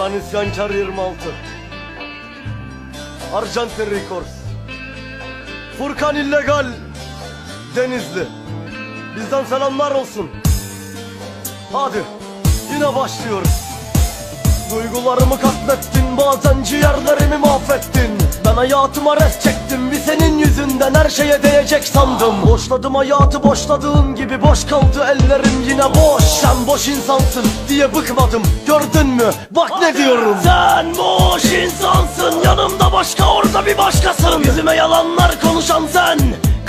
Ben isyankar 26 Arjantin Records. Furkan illegal Denizli. Bizden selamlar olsun. Hadi yine başlıyoruz. Duygularımı katlettin bazen ciğerlerimi mahvettin. Ben hayatıma res çektim senin yüzünden her şeye değecek sandım. Boşladım hayatı boşladığın gibi boş kaldı. Ellerim yine boş. Sen boş insansın diye bıkmadım. Gördün mü? Bak ne diyorum. Sen boş insansın. Yanımda başka orada bir başkasın. Yüzüme yalanlar konuşan sen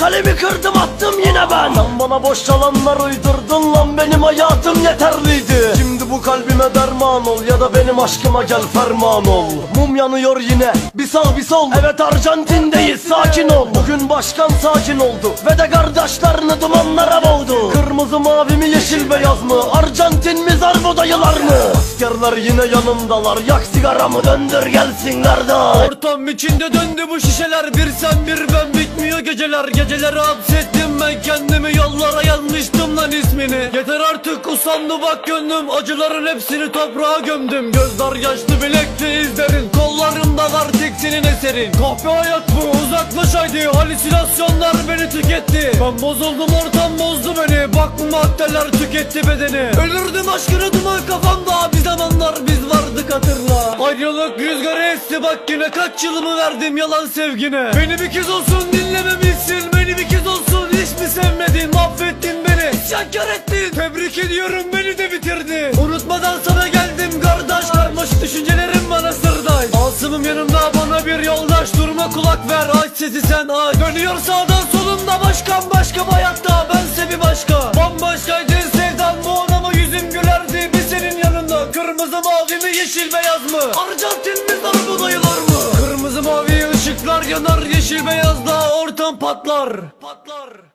Kalemi kırdım attım yine ben. Sen bana boş yalanlar uydurdun lan benim hayatım yeterliydi. Şimdi bu kalbime derman ol ya da benim aşkıma gel ferman ol. Mum yanıyor yine bir sağ bir sol. Evet Arjantin'deyiz sakin ol. Bugün başkan sakin oldu ve de kardeşlerini dumanlara boğdu. Kırmızı mavi mi yeşil beyaz mı? Arjantin mi zarbo dayılar mı? Askerler yine yanımdalar. Yak sigaramı döndür gelsin kardeş. Ortam içinde döndü bu şişeler. Bir sen bir ben bitmiyor geceler. Geceleri hapsettim ben kendimi. Yollara yazmıştım lan ismini. Yeter artık usandı bak gönlüm. Acıların hepsini toprağa gömdüm. Gözler yaşlı bilekte izlerin senin eserin Kahpe hayat bu uzaklaş haydi Halüsinasyonlar beni tüketti. Ben bozuldum ortam bozdu beni. Bak bu maddeler tüketti bedeni. Ölürdüm aşkını duman kafamda. Bir zamanlar biz vardık hatırla. Ayrılık rüzgarı esti bak yine Kaç yılımı verdim yalan sevgine. Beni bir kez olsun dinlememişsin Beni bir kez olsun hiç mi sevmedin? Mahvettin beni isyankar ettin. Tebrik ediyorum beni de bitirdin. Unutmadan sana kulak ver aç sesi sen aç. Dönüyor sağdan solumda başkan başka hayatta Bense bir başka. Bambaşkaydı sevdam bu adama yüzüm gülerdi. Bir senin yanında Kırmızı mavi mi yeşil beyaz mı? Arjantin mi zarbu dayılar mı? Kırmızı mavi ışıklar yanar Yeşil beyazda ortam patlar. Patlar